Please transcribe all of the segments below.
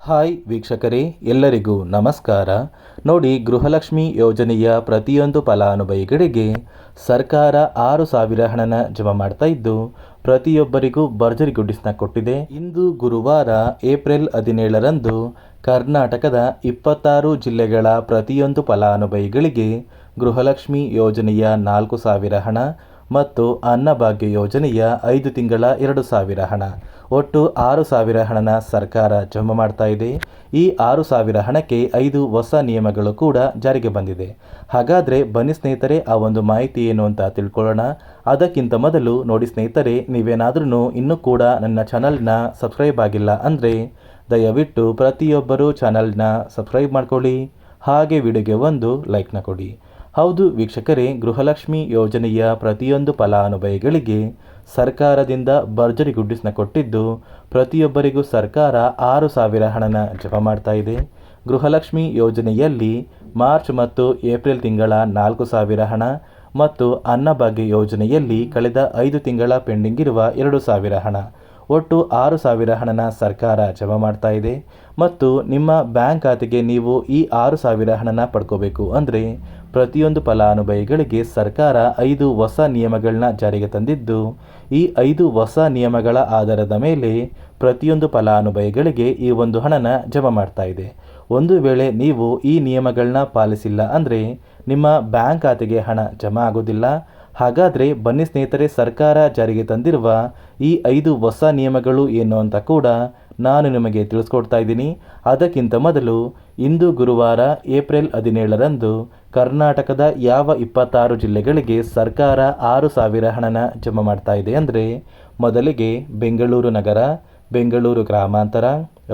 Hi ವೀಕ್ಷಕರೇ, ಎಲ್ಲರಿಗೂ ನಮಸ್ಕಾರ. ನೋಡಿ, ಗೃಹಲಕ್ಷ್ಮಿ ಯೋಜನೆಯ ಪ್ರತಿಯೊಂದು ಫಲಾನುಭವಿಗಳಿಗೆ ಸರ್ಕಾರ ಆರು ಸಾವಿರ ಹಣನ ಜಮಾ ಮಾಡ್ತಾ ಇದ್ದು, ಪ್ರತಿಯೊಬ್ಬರಿಗೂ ಭರ್ಜರಿ ಗುಡ್ಡಿಸ್ನ ಕೊಟ್ಟಿದೆ. ಇಂದು ಗುರುವಾರ, ಏಪ್ರಿಲ್ ಹದಿನೇಳರಂದು ಕರ್ನಾಟಕದ ಇಪ್ಪತ್ತಾರು ಜಿಲ್ಲೆಗಳ ಪ್ರತಿಯೊಂದು ಫಲಾನುಭವಿಗಳಿಗೆ ಗೃಹಲಕ್ಷ್ಮಿ ಯೋಜನೆಯ ನಾಲ್ಕು ಸಾವಿರ ಹಣ ಮತ್ತು ಅನ್ನಭಾಗ್ಯ ಯೋಜನೆಯ ಐದು ತಿಂಗಳ ಎರಡು ಸಾವಿರ ಹಣ. ಒಟ್ಟು ಆರು ಸಾವಿರ ಹಣನ ಸರ್ಕಾರ ಜಮಾ ಮಾಡ್ತಾ ಇದೆ. ಈ ಆರು ಸಾವಿರ ಹಣಕ್ಕೆ ಐದು ಹೊಸ ನಿಯಮಗಳು ಕೂಡ ಜಾರಿಗೆ ಬಂದಿದೆ. ಹಾಗಾದರೆ ಬನ್ನಿ ಸ್ನೇಹಿತರೆ, ಆ ಒಂದು ಮಾಹಿತಿ ಏನು ಅಂತ ತಿಳ್ಕೊಳ್ಳೋಣ. ಅದಕ್ಕಿಂತ ಮೊದಲು ನೋಡಿ ಸ್ನೇಹಿತರೆ ನೀವೇನಾದ್ರೂ ಇನ್ನೂ ಕೂಡ ನನ್ನ ಚಾನಲ್ನ ಸಬ್ಸ್ಕ್ರೈಬ್ ಆಗಿಲ್ಲ ಅಂದರೆ ದಯವಿಟ್ಟು ಪ್ರತಿಯೊಬ್ಬರೂ ಚಾನಲ್ನ ಸಬ್ಸ್ಕ್ರೈಬ್ ಮಾಡ್ಕೊಳ್ಳಿ. ಹಾಗೆ ವಿಡಿಯೋಗೆ ಒಂದು ಲೈಕ್ನ ಕೊಡಿ. ಹೌದು ವೀಕ್ಷಕರೇ, ಗೃಹಲಕ್ಷ್ಮಿ ಯೋಜನೆಯ ಪ್ರತಿಯೊಂದು ಫಲಾನುಭವಿಗಳಿಗೆ ಸರ್ಕಾರದಿಂದ ಭರ್ಜರಿ ಗುಡ್ಡಿಸ್ನ ಕೊಟ್ಟಿದ್ದು, ಪ್ರತಿಯೊಬ್ಬರಿಗೂ ಸರ್ಕಾರ ಆರು ಸಾವಿರ ಹಣನ ಜಪ ಮಾಡ್ತಾ ಇದೆ. ಗೃಹಲಕ್ಷ್ಮಿ ಯೋಜನೆಯಲ್ಲಿ ಮಾರ್ಚ್ ಮತ್ತು ಏಪ್ರಿಲ್ ತಿಂಗಳ ನಾಲ್ಕು ಸಾವಿರ ಹಣ ಮತ್ತು ಅನ್ನಭಾಗ್ಯ ಯೋಜನೆಯಲ್ಲಿ ಕಳೆದ ಐದು ತಿಂಗಳ ಪೆಂಡಿಂಗ್ ಇರುವ ಎರಡು ಸಾವಿರ ಹಣ. ಒಟ್ಟು ಆರು ಸಾವಿರ ಹಣನ ಸರ್ಕಾರ ಜಮಾ ಮಾಡ್ತಾ ಇದೆ. ಮತ್ತು ನಿಮ್ಮ ಬ್ಯಾಂಕ್ ಖಾತೆಗೆ ನೀವು ಈ ಆರು ಸಾವಿರ ಹಣನ ಪಡ್ಕೋಬೇಕು ಅಂದರೆ ಪ್ರತಿಯೊಂದು ಫಲಾನುಭವಿಗಳಿಗೆ ಸರ್ಕಾರ ಐದು ಹೊಸ ನಿಯಮಗಳನ್ನ ಜಾರಿಗೆ ತಂದಿದ್ದು, ಈ ಐದು ಹೊಸ ನಿಯಮಗಳ ಆಧಾರದ ಮೇಲೆ ಪ್ರತಿಯೊಂದು ಫಲಾನುಭವಿಗಳಿಗೆ ಈ ಒಂದು ಹಣನ ಜಮಾ ಮಾಡ್ತಾ ಇದೆ. ಒಂದು ವೇಳೆ ನೀವು ಈ ನಿಯಮಗಳನ್ನ ಪಾಲಿಸಿಲ್ಲ ಅಂದರೆ ನಿಮ್ಮ ಬ್ಯಾಂಕ್ ಖಾತೆಗೆ ಹಣ ಜಮಾ ಆಗೋದಿಲ್ಲ. ಹಾಗಾದರೆ ಬನ್ನಿ ಸ್ನೇಹಿತರೆ, ಸರ್ಕಾರ ಜಾರಿಗೆ ತಂದಿರುವ ಈ ಐದು ಹೊಸ ನಿಯಮಗಳು ಏನು ಅಂತ ಕೂಡ ನಾನು ನಿಮಗೆ ತಿಳಿಸ್ಕೊಡ್ತಾ ಇದ್ದೀನಿ. ಅದಕ್ಕಿಂತ ಮೊದಲು ಇಂದು ಗುರುವಾರ ಏಪ್ರಿಲ್ ಹದಿನೇಳರಂದು ಕರ್ನಾಟಕದ ಯಾವ ಇಪ್ಪತ್ತಾರು ಜಿಲ್ಲೆಗಳಿಗೆ ಸರ್ಕಾರ ಆರು ಸಾವಿರ ಹಣನ ಜಮಾ ಮಾಡ್ತಾ ಇದೆ ಅಂದರೆ ಮೊದಲಿಗೆ ಬೆಂಗಳೂರು ನಗರ, ಬೆಂಗಳೂರು ಗ್ರಾಮಾಂತರ,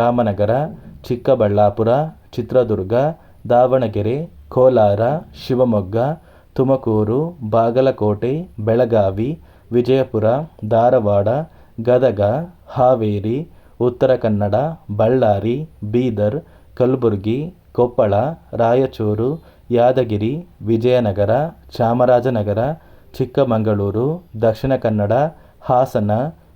ರಾಮನಗರ, ಚಿಕ್ಕಬಳ್ಳಾಪುರ, ಚಿತ್ರದುರ್ಗ, ದಾವಣಗೆರೆ, ಕೋಲಾರ, ಶಿವಮೊಗ್ಗ ತುಮಕೂರು, ಬಾಗಲಕೋಟೆ, ಬೆಳಗಾವಿ, ವಿಜಯಪುರ, ಧಾರವಾಡ, ಗದಗ, ಹಾವೇರಿ, ಉತ್ತರ ಕನ್ನಡ, ಬಳ್ಳಾರಿ, ಬೀದರ್, ಕಲಬುರಗಿ, ಕೊಪ್ಪಳ, ರಾಯಚೂರು, ಯಾದಗಿರಿ, ವಿಜಯನಗರ, ಚಾಮರಾಜನಗರ, ಚಿಕ್ಕಮಗಳೂರು, ದಕ್ಷಿಣ ಕನ್ನಡ, ಹಾಸನ,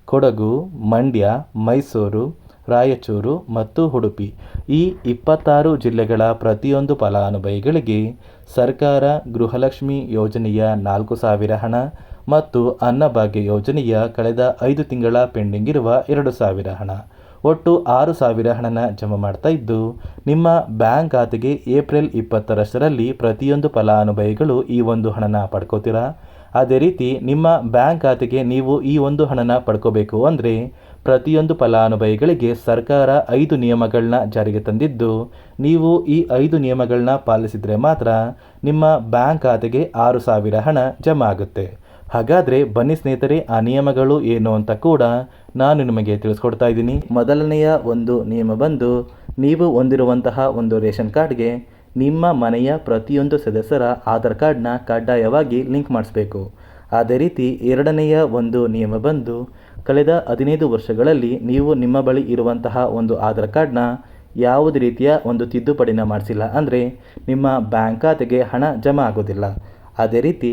ಕೊಡಗು, ಮಂಡ್ಯ, ಮೈಸೂರು ರಾಯಚೂರು ಮತ್ತು ಉಡುಪಿ. ಈ ಇಪ್ಪತ್ತಾರು ಜಿಲ್ಲೆಗಳ ಪ್ರತಿಯೊಂದು ಫಲಾನುಭವಿಗಳಿಗೆ ಸರ್ಕಾರ ಗೃಹಲಕ್ಷ್ಮಿ ಯೋಜನೆಯ ನಾಲ್ಕು ಸಾವಿರ ಹಣ ಮತ್ತು ಅನ್ನಭಾಗ್ಯ ಯೋಜನೆಯ ಕಳೆದ ಐದು ತಿಂಗಳ ಪೆಂಡಿಂಗ್ ಇರುವ ಎರಡು ಸಾವಿರ ಹಣ. ಒಟ್ಟು ಆರು ಸಾವಿರ ಹಣನ ಜಮಾ ಮಾಡ್ತಾ ಇದ್ದು, ನಿಮ್ಮ ಬ್ಯಾಂಕ್ ಖಾತೆಗೆ ಏಪ್ರಿಲ್ ಇಪ್ಪತ್ತರಷ್ಟರಲ್ಲಿ ಪ್ರತಿಯೊಂದು ಫಲಾನುಭವಿಗಳು ಈ ಒಂದು ಹಣನ ಪಡ್ಕೋತೀರಾ? ಅದೇ ರೀತಿ ನಿಮ್ಮ ಬ್ಯಾಂಕ್ ಖಾತೆಗೆ ನೀವು ಈ ಒಂದು ಹಣನ ಪಡ್ಕೋಬೇಕು ಅಂದರೆ, ಪ್ರತಿಯೊಂದು ಫಲಾನುಭವಿಗಳಿಗೆ ಸರ್ಕಾರ ಐದು ನಿಯಮಗಳನ್ನ ಜಾರಿಗೆ ತಂದಿದ್ದು, ನೀವು ಈ ಐದು ನಿಯಮಗಳನ್ನ ಪಾಲಿಸಿದರೆ ಮಾತ್ರ ನಿಮ್ಮ ಬ್ಯಾಂಕ್ ಖಾತೆಗೆ ಆರು ಸಾವಿರ ಹಣ ಜಮಾ ಆಗುತ್ತೆ. ಹಾಗಾದರೆ ಬನ್ನಿ ಸ್ನೇಹಿತರೆ, ಆ ನಿಯಮಗಳು ಏನು ಅಂತ ಕೂಡ ನಾನು ನಿಮಗೆ ತಿಳಿಸ್ಕೊಡ್ತಾ ಇದ್ದೀನಿ. ಮೊದಲನೆಯ ಒಂದು ನಿಯಮ ಬಂದು, ನೀವು ಹೊಂದಿರುವಂತಹ ಒಂದು ರೇಷನ್ ಕಾರ್ಡ್ಗೆ ನಿಮ್ಮ ಮನೆಯ ಪ್ರತಿಯೊಂದು ಸದಸ್ಯರ ಆಧಾರ್ ಕಾರ್ಡ್ನ ಕಡ್ಡಾಯವಾಗಿ ಲಿಂಕ್ ಮಾಡಿಸ್ಬೇಕು. ಅದೇ ರೀತಿ ಎರಡನೆಯ ಒಂದು ನಿಯಮ ಬಂದು, ಕಳೆದ ಹದಿನೈದು ವರ್ಷಗಳಲ್ಲಿ ನೀವು ನಿಮ್ಮ ಬಳಿ ಇರುವಂತಹ ಒಂದು ಆಧಾರ್ ಕಾರ್ಡ್ನ ಯಾವುದೇ ರೀತಿಯ ಒಂದು ತಿದ್ದುಪಡಿನ ಮಾಡಿಸಿಲ್ಲ ಅಂದರೆ ನಿಮ್ಮ ಬ್ಯಾಂಕ್ ಖಾತೆಗೆ ಹಣ ಜಮಾ ಆಗೋದಿಲ್ಲ. ಅದೇ ರೀತಿ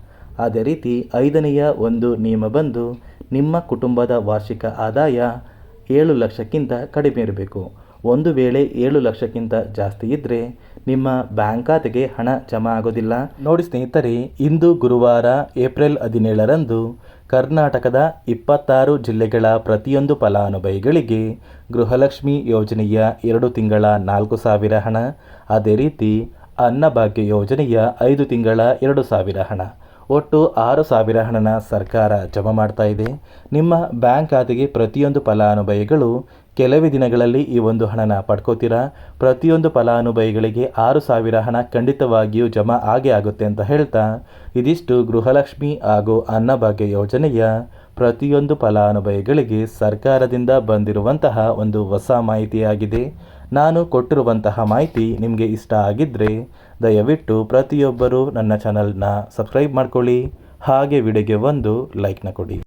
ಅದೇ ರೀತಿ ಐದನೆಯ ಒಂದು ನಿಯಮ ಬಂದು ನಿಮ್ಮ ಕುಟುಂಬದ ವಾರ್ಷಿಕ ಆದಾಯ ಏಳು ಲಕ್ಷಕ್ಕಿಂತ ಕಡಿಮೆ ಇರಬೇಕು. ಒಂದು ವೇಳೆ ಏಳು ಲಕ್ಷಕ್ಕಿಂತ ಜಾಸ್ತಿ ಇದ್ದರೆ ನಿಮ್ಮ ಬ್ಯಾಂಕ್ ಖಾತೆಗೆ ಹಣ ಜಮಾ ಆಗೋದಿಲ್ಲ. ನೋಡಿ ಸ್ನೇಹಿತರೆ, ಇಂದು ಗುರುವಾರ ಏಪ್ರಿಲ್ ಹದಿನೇಳರಂದು ಕರ್ನಾಟಕದ ಇಪ್ಪತ್ತಾರು ಜಿಲ್ಲೆಗಳ ಪ್ರತಿಯೊಂದು ಫಲಾನುಭವಿಗಳಿಗೆ ಗೃಹಲಕ್ಷ್ಮಿ ಯೋಜನೆಯ ಎರಡು ತಿಂಗಳ ನಾಲ್ಕು ಸಾವಿರ ಹಣ, ಅದೇ ರೀತಿ ಅನ್ನಭಾಗ್ಯ ಯೋಜನೆಯ ಐದು ತಿಂಗಳ ಎರಡು ಸಾವಿರ ಹಣ. ಒಟ್ಟು ಆರು ಸಾವಿರ ಹಣನ ಸರ್ಕಾರ ಜಮಾ ಮಾಡ್ತಾ ಇದೆ. ನಿಮ್ಮ ಬ್ಯಾಂಕ್ ಖಾತೆಗೆ ಪ್ರತಿಯೊಂದು ಫಲಾನುಭವಿಗಳು ಕೆಲವೇ ದಿನಗಳಲ್ಲಿ ಈ ಒಂದು ಹಣನ ಪಡ್ಕೋತೀರಾ? ಪ್ರತಿಯೊಂದು ಫಲಾನುಭವಿಗಳಿಗೆ ಆರು ಸಾವಿರ ಹಣ ಖಂಡಿತವಾಗಿಯೂ ಜಮಾ ಆಗೇ ಆಗುತ್ತೆ ಅಂತ ಹೇಳ್ತಾ ಇದಿಷ್ಟು ಗೃಹಲಕ್ಷ್ಮಿ ಹಾಗೂ ಅನ್ನಭಾಗ್ಯ ಯೋಜನೆಯ ಪ್ರತಿಯೊಂದು ಫಲಾನುಭವಿಗಳಿಗೆ ಸರ್ಕಾರದಿಂದ ಬಂದಿರುವಂತಹ ಒಂದು ಹೊಸ ಮಾಹಿತಿಯಾಗಿದೆ. ನಾನು ಕೊಟ್ಟಿರುವಂತಹ ಮಾಹಿತಿ ನಿಮಗೆ ಇಷ್ಟ ಆಗಿದ್ದರೆ ದಯವಿಟ್ಟು ಪ್ರತಿಯೊಬ್ಬರು ನನ್ನ ಚಾನಲ್ನ ಸಬ್ಸ್ಕ್ರೈಬ್ ಮಾಡ್ಕೊಳ್ಳಿ. ಹಾಗೆ ವಿಡಿಯೋಗೆ ಒಂದು ಲೈಕ್ನ ಕೊಡಿ.